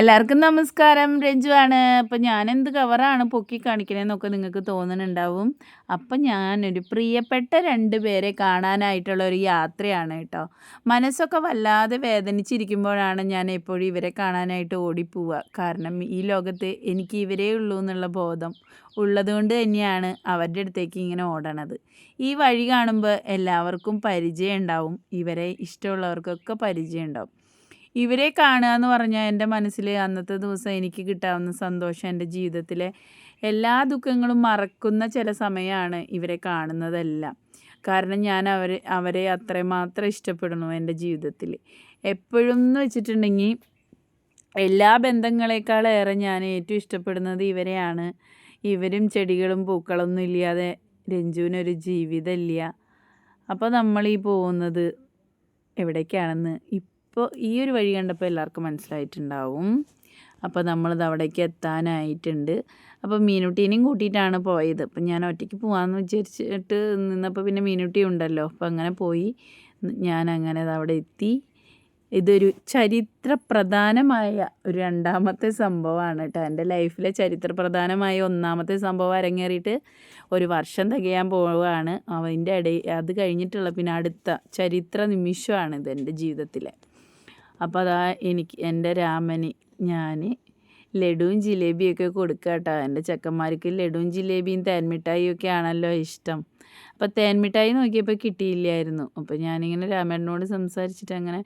എല്ലാവർക്കും നമസ്കാരം. രഞ്ജു ആണ്. അപ്പം ഞാനെന്ത് കവറാണ് പൊക്കി കാണിക്കണേന്നൊക്കെ നിങ്ങൾക്ക് തോന്നുന്നുണ്ടാവും. അപ്പം ഞാനൊരു പ്രിയപ്പെട്ട രണ്ട് പേരെ കാണാനായിട്ടുള്ള ഒരു യാത്രയാണ് കേട്ടോ. മനസ്സൊക്കെ വല്ലാതെ വേദനിച്ചിരിക്കുമ്പോഴാണ് ഞാൻ എപ്പോഴും ഇവരെ കാണാനായിട്ട് ഓടിപ്പോവുക. കാരണം ഈ ലോകത്ത് എനിക്ക് ഇവരേ ഉള്ളൂ എന്നുള്ള ബോധം ഉള്ളതുകൊണ്ട് തന്നെയാണ് അവരുടെ അടുത്തേക്ക് ഇങ്ങനെ ഓടണത്. ഈ വഴി കാണുമ്പോൾ എല്ലാവർക്കും പരിചയം ഉണ്ടാവും. ഇവരെ ഇഷ്ടമുള്ളവർക്കൊക്കെ പരിചയം ഉണ്ടാവും. ഇവരെ കാണുക എന്ന് പറഞ്ഞാൽ എന്റെ മനസ്സിൽ അന്നത്തെ ദിവസം എനിക്ക് കിട്ടാവുന്ന സന്തോഷം എന്റെ ജീവിതത്തിലെ എല്ലാ ദുഃഖങ്ങളും മറക്കുന്ന ചില സമയമാണ് ഇവരെ കാണുന്നതെല്ലാം. കാരണം ഞാൻ അവർ അവരെ അത്രമാത്രം ഇഷ്ടപ്പെടുന്നു എന്റെ ജീവിതത്തിൽ എപ്പോഴും എന്ന് വെച്ചിട്ടുണ്ടെങ്കിൽ എല്ലാ ബന്ധങ്ങളെക്കാളേറെ ഞാൻ ഏറ്റവും ഇഷ്ടപ്പെടുന്നത് ഇവരെയാണ്. ഇവരും ചെടികളും പൂക്കളൊന്നും ഇല്ലാതെ രഞ്ജുവിനൊരു ജീവിതമില്ല അപ്പോൾ നമ്മൾ ഈ പോകുന്നത് എവിടേക്കാണെന്ന് ഇപ്പോൾ ഈ ഒരു വഴി കണ്ടപ്പോൾ എല്ലാവർക്കും മനസ്സിലായിട്ടുണ്ടാവും. അപ്പോൾ നമ്മളിത് അവിടേക്ക് എത്താനായിട്ടുണ്ട്. അപ്പോൾ മീനുട്ടീനെയും കൂട്ടിയിട്ടാണ് പോയത്. അപ്പം ഞാൻ ഒറ്റയ്ക്ക് പോകാമെന്ന് വിചാരിച്ചിട്ട് നിന്നപ്പോൾ പിന്നെ മീനുട്ടി ഉണ്ടല്ലോ. അപ്പോൾ അങ്ങനെ പോയി. ഞാൻ അങ്ങനെ അവിടെ എത്തി. ഇതൊരു ചരിത്ര പ്രധാനമായ ഒരു രണ്ടാമത്തെ സംഭവമാണ് കേട്ടോ. എന്റെ ലൈഫിലെ ചരിത്ര പ്രധാനമായ ഒന്നാമത്തെ സംഭവം അരങ്ങേറിയിട്ട് ഒരു വർഷം തികയാൻ പോവുകയാണ്. അതിന്റെ ഇടയിൽ അത് കഴിഞ്ഞിട്ടുള്ള പിന്നെ അടുത്ത ചരിത്ര നിമിഷമാണ് ഇത് എന്റെ ജീവിതത്തിലെ. അപ്പോൾ അതാ എനിക്ക് എന്റെ രാമന് ഞാൻ ലഡുവും ജിലേബിയൊക്കെ കൊടുക്കുക കേട്ടോ എന്റെ ചെക്കന്മാർക്ക് ലഡുവും ജിലേബിയും തേൻമിഠായിയും ഒക്കെ ആണല്ലോ ഇഷ്ടം. അപ്പോൾ തേൻമിഠായി നോക്കിയപ്പോൾ കിട്ടിയില്ലായിരുന്നു. അപ്പോൾ ഞാനിങ്ങനെ രാമേട്ടനോട് സംസാരിച്ചിട്ട് അങ്ങനെ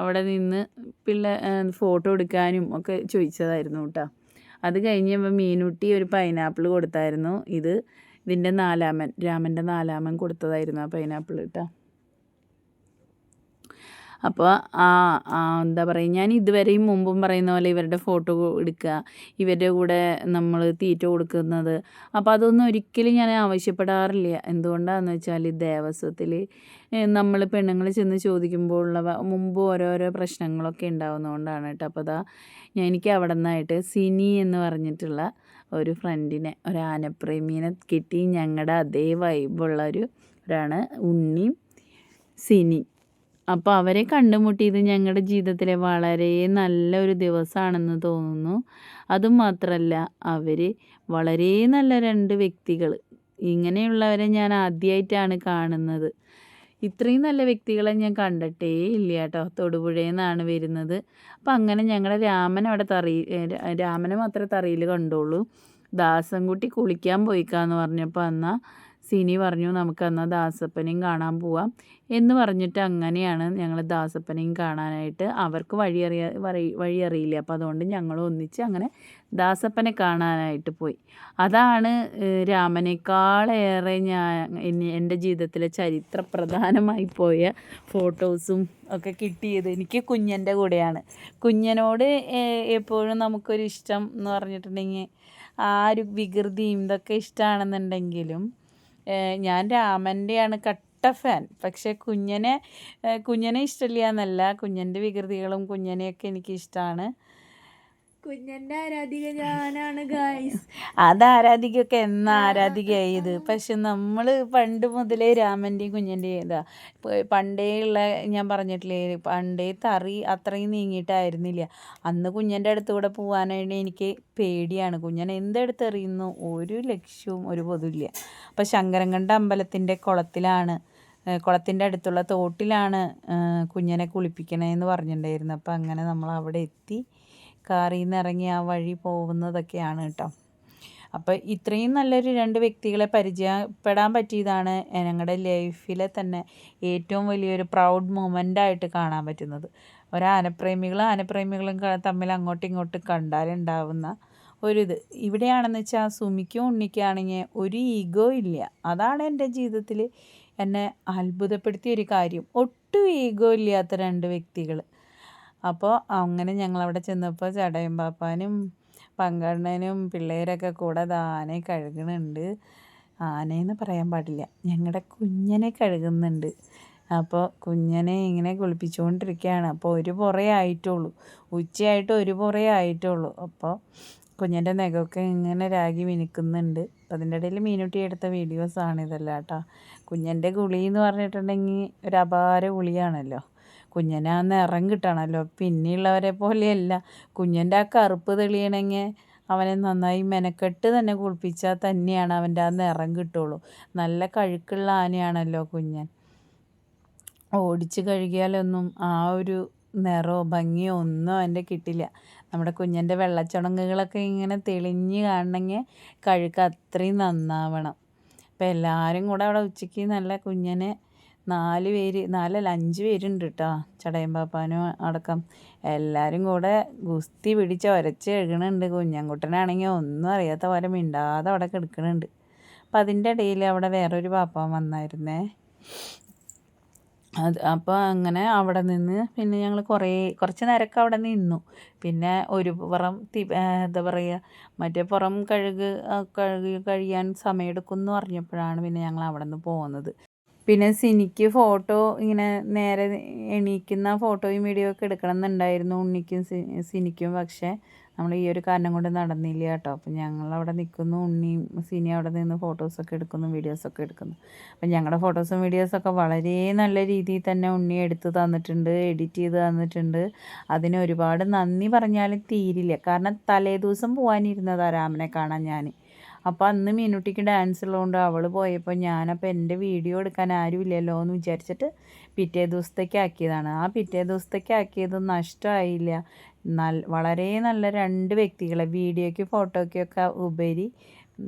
അവിടെ നിന്ന് പിള്ളേ ഫോട്ടോ എടുക്കാനും ഒക്കെ ചോദിച്ചതായിരുന്നു കേട്ടോ അത് കഴിഞ്ഞപ്പോൾ മീനുട്ടി ഒരു പൈനാപ്പിൾ കൊടുത്തായിരുന്നു. ഇത് ഇതിന്റെ നാലാമൻ രാമന്റെ നാലാമൻ കൊടുത്തതായിരുന്നു ആ പൈനാപ്പിൾ കേട്ടോ അപ്പോൾ ആ എന്താ പറയുക ഞാൻ ഇതുവരെയും മുമ്പും പറയുന്ന പോലെ ഇവരുടെ ഫോട്ടോ എടുക്കുക ഇവരുടെ കൂടെ നമ്മൾ തീറ്റ കൊടുക്കുന്നത്. അപ്പോൾ അതൊന്നും ഒരിക്കലും ഞാൻ ആവശ്യപ്പെടാറില്ല. എന്തുകൊണ്ടാണെന്ന് വെച്ചാൽ ദേവസ്വത്തിൽ നമ്മൾ പെണ്ണുങ്ങൾ ചെന്ന് ചോദിക്കുമ്പോൾ ഉള്ള മുമ്പ് ഓരോരോ പ്രശ്നങ്ങളൊക്കെ ഉണ്ടാവുന്നതുകൊണ്ടാണ് കേട്ടോ. അപ്പോൾ അതാ എനിക്ക് അവിടെ നിന്നായിട്ട് സിനി എന്ന് പറഞ്ഞിട്ടുള്ള ഒരു ഫ്രണ്ടിനെ ഒരു ആനപ്രേമീനെ കിട്ടി. ഞങ്ങളുടെ അതേ വൈബുള്ള ഒരു ഒരാണ് ഉണ്ണി സിനി. അപ്പോൾ അവരെ കണ്ടുമുട്ടിയത് ഞങ്ങളുടെ ജീവിതത്തിലെ വളരെ നല്ലൊരു ദിവസമാണെന്ന് തോന്നുന്നു. അതുമാത്രമല്ല അവർ വളരെ നല്ല രണ്ട് വ്യക്തികൾ ഇങ്ങനെയുള്ളവരെ ഞാൻ ആദ്യമായിട്ടാണ് കാണുന്നത്. ഇത്രയും നല്ല വ്യക്തികളെ ഞാൻ കണ്ടിട്ടേ ഇല്ല കേട്ടോ. തൊടുപുഴയിൽ നിന്നാണ് വരുന്നത്. അപ്പം അങ്ങനെ ഞങ്ങളുടെ രാമൻ അവിടെ തറി രാമനെ മാത്രമേ തറിയിൽ കണ്ടുള്ളൂ. ദാസൻകുട്ടി കുളിക്കാൻ പോയിക്കാന്ന് പറഞ്ഞപ്പോൾ എന്നാൽ സിനി പറഞ്ഞു നമുക്ക് എന്നാൽ ദാസപ്പനെയും കാണാൻ പോവാം. എന്ന് പറഞ്ഞിട്ട് അങ്ങനെയാണ് ഞങ്ങൾ ദാസപ്പനെയും കാണാനായിട്ട് അവർക്ക് വഴി അറിയ വഴി അറിയില്ല? അപ്പോൾ അതുകൊണ്ട് ഞങ്ങൾ ഒന്നിച്ച് അങ്ങനെ ദാസപ്പനെ കാണാനായിട്ട് പോയി. അതാണ് രാമനേക്കാളേറെ ഞാൻ എന്റെ ജീവിതത്തിലെ ചരിത്ര പ്രധാനമായി പോയ ഫോട്ടോസും ഒക്കെ കിട്ടിയത് എനിക്ക് കുഞ്ഞന്റെ കൂടെയാണ്. കുഞ്ഞനോട് എപ്പോഴും നമുക്കൊരു ഇഷ്ടം എന്ന് പറഞ്ഞിട്ടുണ്ടെങ്കിൽ ആ ഒരു വികൃതിയും ഇതൊക്കെ ഇഷ്ടമാണെന്നുണ്ടെങ്കിലും ഞാൻ രാമന്റെയാണ് കട്ട ഫാൻ. പക്ഷേ കുഞ്ഞനെ കുഞ്ഞനെ ഇഷ്ടമില്ല എന്നല്ല. കുഞ്ഞന്റെ വികൃതികളും കുഞ്ഞനെയൊക്കെ എനിക്കിഷ്ടമാണ് കുഞ്ഞന്റെ ആരാധിക ഞാനാണ് ഗായ്സ് അത് ആരാധികൊക്കെ എന്നാ ആരാധികയായത് പക്ഷെ നമ്മൾ പണ്ട് മുതലേ രാമന്റെയും കുഞ്ഞന്റെയും ഇതാ പണ്ടേ ഉള്ള ഞാൻ പറഞ്ഞിട്ടില്ലേ പണ്ടേ തറി അത്രയും നീങ്ങിയിട്ടായിരുന്നില്ല. അന്ന് കുഞ്ഞന്റെ അടുത്ത് കൂടെ പോകാനായിട്ട് എനിക്ക് പേടിയാണ്. കുഞ്ഞൻ എന്തെടുത്ത് എറിയുന്നു? ഒരു ലക്ഷ്യവും ഒരു പൊതുവില്ല. അപ്പോൾ ശങ്കരങ്കണ്ട അമ്പലത്തിന്റെ കുളത്തിലാണ് കുളത്തിന്റെ അടുത്തുള്ള തോട്ടിലാണ് കുഞ്ഞനെ കുളിപ്പിക്കണേന്ന് പറഞ്ഞിട്ടുണ്ടായിരുന്നു. അപ്പം അങ്ങനെ നമ്മൾ അവിടെ എത്തി. കാറിൽ നിന്ന് ഇറങ്ങി ആ വഴി പോകുന്നതൊക്കെയാണ് കേട്ടോ അപ്പോൾ ഇത്രയും നല്ലൊരു രണ്ട് വ്യക്തികളെ പരിചയപ്പെടാൻ പറ്റിയതാണ് ഞങ്ങളുടെ ലൈഫിലെ തന്നെ ഏറ്റവും വലിയൊരു പ്രൗഡ് മൊമെന്റ് ആയിട്ട് കാണാൻ പറ്റുന്നത്. ഒരാനപ്രേമികളും ആനപ്രേമികളും തമ്മിൽ അങ്ങോട്ടും ഇങ്ങോട്ടും കണ്ടാലുണ്ടാവുന്ന ഒരിത്. ഇവിടെയാണെന്ന് വെച്ചാൽ സുമിക്കും ഉണ്ണിക്കാണെങ്കിൽ ഒരു ഈഗോ ഇല്ല. അതാണ് എന്റെ ജീവിതത്തിൽ എന്നെ അത്ഭുതപ്പെടുത്തിയ ഒരു കാര്യം. ഒട്ടും ഈഗോ ഇല്ലാത്ത രണ്ട് വ്യക്തികൾ അപ്പോൾ അങ്ങനെ ഞങ്ങളവിടെ ചെന്നപ്പോൾ ചടയം പാപ്പാനും പങ്കണ്ണനും പിള്ളേരൊക്കെ കൂടെ ആനയെ കഴുകുന്നുണ്ട് ആനയെന്ന് പറയാൻ പാടില്ല. ഞങ്ങളുടെ കുഞ്ഞനെ കഴുകുന്നുണ്ട്. അപ്പോൾ കുഞ്ഞനെ ഇങ്ങനെ കുളിപ്പിച്ചുകൊണ്ടിരിക്കുകയാണ് അപ്പോൾ ഒരു പുറേ ആയിട്ടുള്ളൂ. ഉച്ചയായിട്ട് ഒരു പുറേ ആയിട്ടുള്ളൂ. അപ്പോൾ കുഞ്ഞിന്റെ നഖമൊക്കെ ഇങ്ങനെ രാഗി മിനുക്കുന്നുണ്ട്. അപ്പം അതിന്റെ ഇടയിൽ മീനുട്ടി എടുത്ത വീഡിയോസാണ് ഇതെല്ലാം കേട്ടോ. കുഞ്ഞിന്റെ ഗുളി എന്ന് പറഞ്ഞിട്ടുണ്ടെങ്കിൽ ഒരു അപാര കുളിയാണല്ലോ കുഞ്ഞിന് ആ നിറം കിട്ടണമല്ലോ പിന്നെയുള്ളവരെ പോലെയല്ല. കുഞ്ഞന്റെ ആ കറുപ്പ് തെളിയണമെങ്കിൽ അവനെ നന്നായി മെനക്കെട്ട് തന്നെ കുളിപ്പിച്ചാൽ തന്നെയാണ് അവന്റെ ആ നിറം കിട്ടുള്ളൂ. നല്ല കഴുക്കുള്ള ആനയാണല്ലോ കുഞ്ഞൻ. ഓടിച്ച് കഴുകിയാലൊന്നും ആ ഒരു നിറമോ ഭംഗിയോ ഒന്നും അവന്റെ കിട്ടില്ല. നമ്മുടെ കുഞ്ഞന്റെ വെള്ളച്ചുണങ്ങുകളൊക്കെ ഇങ്ങനെ തെളിഞ്ഞ് കാണണമെങ്കിൽ കഴുക്ക് അത്രയും നന്നാവണം. അപ്പം എല്ലാവരും കൂടെ അവിടെ ഉച്ചയ്ക്ക് നല്ല കുഞ്ഞിനെ നാല് പേര് നാലല്ല അഞ്ച് പേരുണ്ട് കേട്ടോ ചടയം പാപ്പാനും അടക്കം. എല്ലാവരും കൂടെ ഗുസ്തി പിടിച്ച് ഒരച്ച് എഴുകണുണ്ട്. കുഞ്ഞൻകുട്ടനാണെങ്കിൽ ഒന്നും അറിയാത്ത പോലെ മിണ്ടാതെ അവിടെ കിടക്കണുണ്ട്. അപ്പം അതിന്റെ ഇടയിൽ അവിടെ വേറൊരു പാപ്പാൻ വന്നായിരുന്നേ. അത് അപ്പോൾ അങ്ങനെ അവിടെ നിന്ന് പിന്നെ ഞങ്ങൾ കുറേ കുറച്ച് നേരമൊക്കെ അവിടെ നിന്നു. പിന്നെ ഒരു പുറം തി എന്താ പറയുക മറ്റേ പുറം കഴുക് കഴുകി കഴിയാൻ സമയമെടുക്കും എന്ന് പറഞ്ഞപ്പോഴാണ് പിന്നെ ഞങ്ങൾ അവിടെ നിന്ന് പോകുന്നത് പിന്നെ സിനിക്ക് ഫോട്ടോ ഇങ്ങനെ നേരെ എണീക്കുന്ന ഫോട്ടോയും വീഡിയോ ഒക്കെ എടുക്കണം എന്നുണ്ടായിരുന്നു ഉണ്ണിക്കും സിനിക്കും. പക്ഷേ നമ്മൾ ഈ ഒരു കാരണം കൊണ്ട് നടന്നില്ല കേട്ടോ. അപ്പം ഞങ്ങൾ അവിടെ നിൽക്കുന്നു ഉണ്ണിയും സിനി അവിടെ നിന്ന് ഫോട്ടോസൊക്കെ എടുക്കുന്നു വീഡിയോസൊക്കെ എടുക്കുന്നു. അപ്പം ഞങ്ങളുടെ ഫോട്ടോസും വീഡിയോസൊക്കെ വളരെ നല്ല രീതിയിൽ തന്നെ ഉണ്ണി എടുത്ത് തന്നിട്ടുണ്ട് എഡിറ്റ് ചെയ്ത് തന്നിട്ടുണ്ട്. അതിന് ഒരുപാട് നന്ദി പറഞ്ഞാലും തീരില്ല. കാരണം തലേ ദിവസം പോകാനിരുന്നതാണ് രാമനെ കാണാൻ ഞാൻ. അപ്പോൾ അന്ന് മീനുട്ടിക്ക് ഡാൻസ് ഉള്ളതുകൊണ്ട് അവൾ പോയപ്പോൾ ഞാനപ്പോൾ എന്റെ വീഡിയോ എടുക്കാൻ ആരും ഇല്ലല്ലോ എന്ന് വിചാരിച്ചിട്ട് പിറ്റേ ദിവസത്തേക്ക് ആക്കിയതാണ്. ആ പിറ്റേ ദിവസത്തേക്ക് ആക്കിയത് നഷ്ടമായില്ല നല്ല വളരെ നല്ല രണ്ട് വ്യക്തികളെ വീഡിയോയ്ക്ക് ഫോട്ടോയ്ക്കൊക്കെ ഉപരി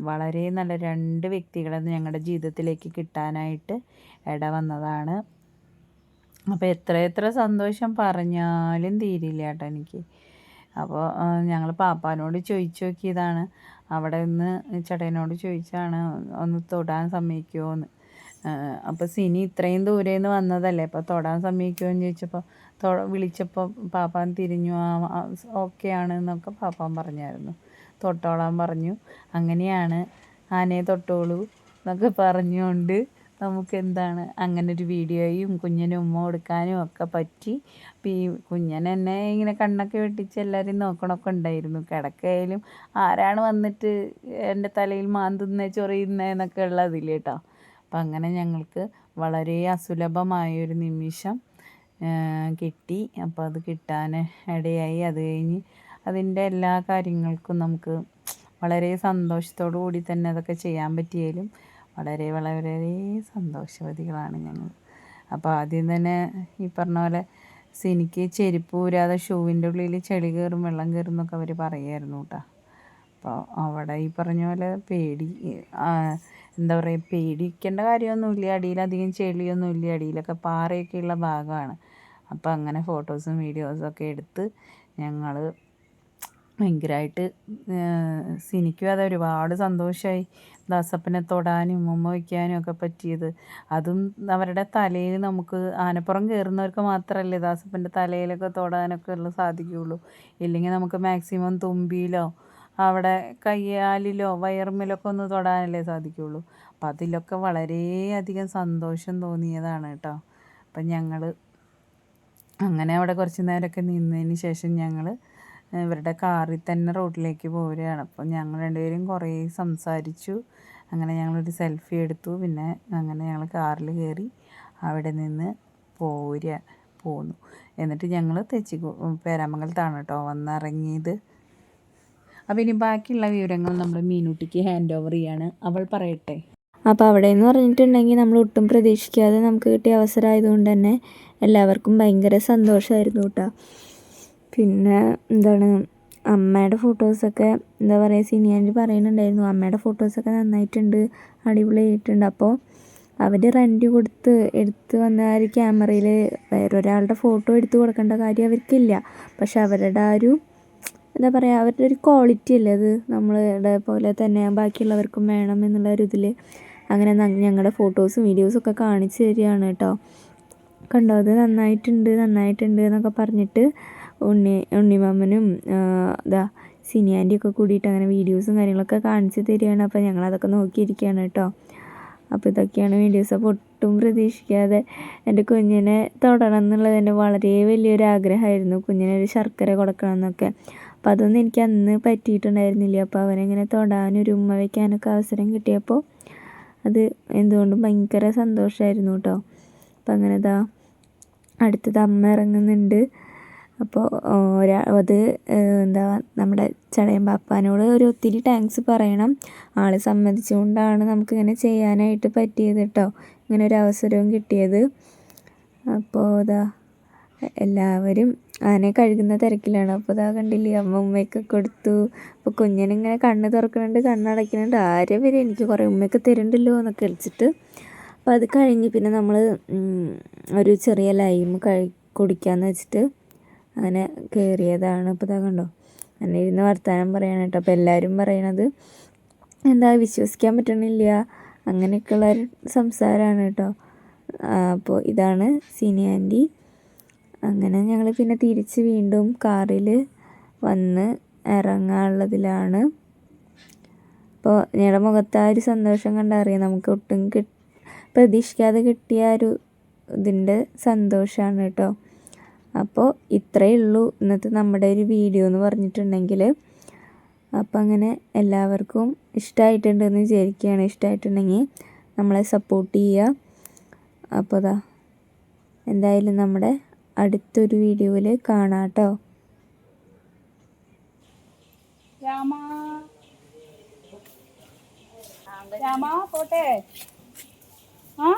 വളരെ നല്ല രണ്ട് വ്യക്തികളെ ഞങ്ങളുടെ ജീവിതത്തിലേക്ക് കിട്ടാനായിട്ട് ഇട വന്നതാണ്. അപ്പോൾ എത്ര എത്ര സന്തോഷം പറഞ്ഞാലും തീരില്ല കേട്ടോ എനിക്ക്. അപ്പോൾ ഞങ്ങൾ പാപ്പാനോട് ചോദിച്ചു നോക്കിയതാണ്. അവിടെ നിന്ന് ചേട്ടനോട് ചോദിച്ചാണ് ഒന്ന് തൊടാൻ സമ്മതിക്കുമോ എന്ന് അപ്പോൾ സിനി ഇത്രയും ദൂരെ നിന്ന് വന്നതല്ലേ? അപ്പോൾ തൊടാൻ സമ്മതിക്കുമോ എന്ന് ചോദിച്ചപ്പോൾ തൊ വിളിച്ചപ്പോൾ പാപ്പാൻ തിരിഞ്ഞു. ആ ഓക്കെ ആണ് എന്നൊക്കെ പാപ്പാൻ പറഞ്ഞായിരുന്നു. തൊട്ടോളാൻ പറഞ്ഞു. അങ്ങനെയാണ് ആനയെ തൊട്ടോളൂ എന്നൊക്കെ പറഞ്ഞുകൊണ്ട് നമുക്ക് എന്താണ് അങ്ങനെ ഒരു വീഡിയോയും കുഞ്ഞിന് ഉമ്മ കൊടുക്കാനും ഒക്കെ പറ്റി. ഈ കുഞ്ഞൻ എന്നെ ഇങ്ങനെ കണ്ണൊക്കെ വെട്ടിച്ച് എല്ലാവരെയും നോക്കണമൊക്കെ ഉണ്ടായിരുന്നു. കിടക്കയിലും ആരാണ് വന്നിട്ട് എന്റെ തലയിൽ മാന്തുന്ന ചൊറിയുന്നേ എന്നൊക്കെ ഉള്ളതിൽ കേട്ടോ അപ്പം അങ്ങനെ ഞങ്ങൾക്ക് വളരെ അസുലഭമായൊരു നിമിഷം കിട്ടി. അപ്പോൾ അത് കിട്ടാൻ ഇടയായി. അത് കഴിഞ്ഞ് അതിന്റെ എല്ലാ കാര്യങ്ങൾക്കും നമുക്ക് വളരെ സന്തോഷത്തോടു കൂടി തന്നെ അതൊക്കെ ചെയ്യാൻ പറ്റിയാലും വളരെ വളരെ സന്തോഷവതികളാണ് ഞങ്ങൾ. അപ്പോൾ ആദ്യം തന്നെ ഈ പറഞ്ഞ പോലെ സിനിക്ക് ചെരുപ്പ് ഊരാതെ ഷൂവിന്റെ ഉള്ളിൽ ചെളി കയറും വെള്ളം കയറും എന്നൊക്കെ അവർ പറയുമായിരുന്നു കേട്ടോ. അപ്പോൾ അവിടെ ഈ പറഞ്ഞ പോലെ പേടി എന്താ പറയുക പേടിക്കേണ്ട കാര്യമൊന്നുമില്ല. അടിയിലധികം ചെളിയൊന്നുമില്ല. അടിയിലൊക്കെ പാറയൊക്കെയുള്ള ഭാഗമാണ്. അപ്പോൾ അങ്ങനെ ഫോട്ടോസും വീഡിയോസും ഒക്കെ എടുത്ത് ഞങ്ങൾ ഭയങ്കരമായിട്ട് സിനിക്കും അത് ഒരുപാട് സന്തോഷമായി ദാസപ്പനെ തൊടാനും ഉമ്മ വയ്ക്കാനും ഒക്കെ പറ്റിയത്. അതും അവരുടെ തലയിൽ നമുക്ക് ആനപ്പുറം കയറുന്നവർക്ക് മാത്രമല്ലേ ദാസപ്പന്റെ തലയിലൊക്കെ തൊടാനൊക്കെ ഉള്ള സാധിക്കുകയുള്ളൂ. ഇല്ലെങ്കിൽ നമുക്ക് മാക്സിമം തുമ്പിയിലോ അവിടെ കയ്യാലിലോ വയർമിലൊക്കെ ഒന്ന് തൊടാനല്ലേ സാധിക്കുകയുള്ളൂ. അപ്പം അതിലൊക്കെ വളരെയധികം സന്തോഷം തോന്നിയതാണ് കേട്ടോ. അപ്പം ഞങ്ങൾ അങ്ങനെ അവിടെ കുറച്ച് നേരമൊക്കെ നിന്നതിന് ശേഷം ഞങ്ങൾ ഇവരുടെ കാറിൽ തന്നെ റോഡിലേക്ക് പോരുകയാണ് അപ്പോൾ ഞങ്ങൾ രണ്ടുപേരും കുറേ സംസാരിച്ചു. അങ്ങനെ ഞങ്ങളൊരു സെൽഫി എടുത്തു. പിന്നെ അങ്ങനെ ഞങ്ങൾ കാറിൽ കയറി അവിടെ നിന്ന് പോരുക പോന്നു. എന്നിട്ട് ഞങ്ങൾ തെച്ചി പേരാമംഗലത്താണ് കേട്ടോ വന്നിറങ്ങിയത്. അപ്പോൾ ഇനി ബാക്കിയുള്ള വിവരങ്ങൾ നമ്മൾ മീനുട്ടിക്ക് ഹാൻഡ് ഓവർ ചെയ്യാണ്. അവൾ പറയട്ടെ. അപ്പോൾ അവിടെ എന്ന് പറഞ്ഞിട്ടുണ്ടെങ്കിൽ നമ്മൾ ഒട്ടും പ്രതീക്ഷിക്കാതെ നമുക്ക് കിട്ടിയ അവസരമായതുകൊണ്ട് തന്നെ എല്ലാവർക്കും ഭയങ്കര സന്തോഷമായിരുന്നു കേട്ടോ. പിന്നെ എന്താണ് അമ്മയുടെ ഫോട്ടോസൊക്കെ എന്താ പറയുക സിനിയാന്റി പറയുന്നുണ്ടായിരുന്നു അമ്മയുടെ ഫോട്ടോസൊക്കെ നന്നായിട്ടുണ്ട് അടിപൊളിയായിട്ടുണ്ട്. അപ്പോൾ അവർ റെന്റ് കൊടുത്ത് എടുത്ത് വന്ന ആ ഒരു ക്യാമറയിൽ വേറൊരാളുടെ ഫോട്ടോ എടുത്ത് കൊടുക്കേണ്ട കാര്യം അവർക്കില്ല. പക്ഷെ അവരുടെ ആ ഒരു എന്താ പറയുക അവരുടെ ഒരു ക്വാളിറ്റി അല്ലേ അത്? നമ്മളുടെ പോലെ തന്നെ ബാക്കിയുള്ളവർക്കും വേണം എന്നുള്ള ഒരു ഇതിൽ അങ്ങനെ ഞങ്ങളുടെ ഫോട്ടോസും വീഡിയോസും ഒക്കെ കാണിച്ചു തരികയാണ് കേട്ടോ. കണ്ടോ അത് നന്നായിട്ടുണ്ട് നന്നായിട്ടുണ്ട് എന്നൊക്കെ പറഞ്ഞിട്ട് ഉണ്ണി ഉണ്ണിമാമനും ഇതാ സിനി ആന്റിയൊക്കെ കൂടിയിട്ട് അങ്ങനെ വീഡിയോസും കാര്യങ്ങളൊക്കെ കാണിച്ചു തരികയാണ്. അപ്പോൾ ഞങ്ങളതൊക്കെ നോക്കിയിരിക്കുകയാണ് കേട്ടോ. അപ്പോൾ ഇതൊക്കെയാണ് വീഡിയോസ്. അപ്പോൾ ഒട്ടും പ്രതീക്ഷിക്കാതെ എന്റെ കുഞ്ഞിനെ തൊടണം എന്നുള്ളത് എന്റെ വളരെ വലിയൊരു ആഗ്രഹമായിരുന്നു. കുഞ്ഞിനെ ഒരു ശർക്കര കൊടുക്കണം എന്നൊക്കെ. അപ്പോൾ അതൊന്നും എനിക്ക് അന്ന് പറ്റിയിട്ടുണ്ടായിരുന്നില്ല. അപ്പോൾ അവനെങ്ങനെ തൊടാനൊരു ഉമ്മ വയ്ക്കാനൊക്കെ അവസരം കിട്ടിയപ്പോൾ അത് എന്തുകൊണ്ടും ഭയങ്കര സന്തോഷമായിരുന്നു കേട്ടോ. അപ്പം അങ്ങനെ ഇതാ അടുത്തത് അമ്മ ഇറങ്ങുന്നുണ്ട്. അപ്പോൾ ഒരാ അത് എന്താ നമ്മുടെ ചടയൻ പാപ്പാനോട് ഒരു ഒത്തിരി താങ്ക്സ് പറയണം. ആൾ സമ്മതിച്ചുകൊണ്ടാണ് നമുക്കിങ്ങനെ ചെയ്യാനായിട്ട് പറ്റിയത് കേട്ടോ ഇങ്ങനെ ഒരു അവസരവും കിട്ടിയത്. അപ്പോൾ ഇതാ എല്ലാവരും ആനെ കഴുകുന്ന തിരക്കിലാണ്. അപ്പോൾ ഇതാ കണ്ടില്ലേ അമ്മ ഉമ്മയൊക്കെ കൊടുത്തു. അപ്പോൾ കുഞ്ഞിനിങ്ങനെ കണ്ണ് തുറക്കുന്നുണ്ട് കണ്ണടയ്ക്കുന്നുണ്ട്. ആരെ വരെ എനിക്ക് കുറേ ഉമ്മയൊക്കെ തരണ്ടല്ലോ എന്നൊക്കെ കളിച്ചിട്ട് അപ്പോൾ അത് കഴിഞ്ഞ് പിന്നെ നമ്മൾ ഒരു ചെറിയ ലൈം കഴി കുടിക്കാമെന്ന് വെച്ചിട്ട് അങ്ങനെ കയറിയതാണ് അപ്പോൾ ഇതാ കണ്ടോ? അങ്ങനെ ഇരുന്ന് വർത്തമാനം പറയണം കേട്ടോ. അപ്പോൾ എല്ലാവരും പറയണത് എന്താ വിശ്വസിക്കാൻ പറ്റണില്ല. അങ്ങനെയൊക്കെയുള്ള ഒരു സംസാരമാണ് കേട്ടോ. അപ്പോൾ ഇതാണ് സീനി ആന്റി. അങ്ങനെ ഞങ്ങൾ പിന്നെ തിരിച്ച് വീണ്ടും കാറിൽ വന്ന് ഇറങ്ങാനുള്ളതിലാണ്. അപ്പോൾ ഞങ്ങളുടെ മുഖത്ത് ആ ഒരു സന്തോഷം കണ്ടറിയാം നമുക്ക് ഒട്ടും പ്രതീക്ഷിക്കാതെ കിട്ടിയ ഒരു ഇതിന്റെ സന്തോഷമാണ് കേട്ടോ. അപ്പോൾ ഇത്രയേ ഉള്ളൂ. ഇന്നത്തെ നമ്മുടെ ഒരു വീഡിയോ എന്ന് പറഞ്ഞിട്ടുണ്ടെങ്കിൽ അപ്പം അങ്ങനെ എല്ലാവർക്കും ഇഷ്ടമായിട്ടുണ്ടെന്ന് വിചാരിക്കുകയാണ്. ഇഷ്ടമായിട്ടുണ്ടെങ്കിൽ നമ്മളെ സപ്പോർട്ട് ചെയ്യുക. അപ്പോൾ അതാ എന്തായാലും നമ്മുടെ അടുത്തൊരു വീഡിയോയിൽ കാണാം കേട്ടോ. രാമ പോട്ടെ. ആ?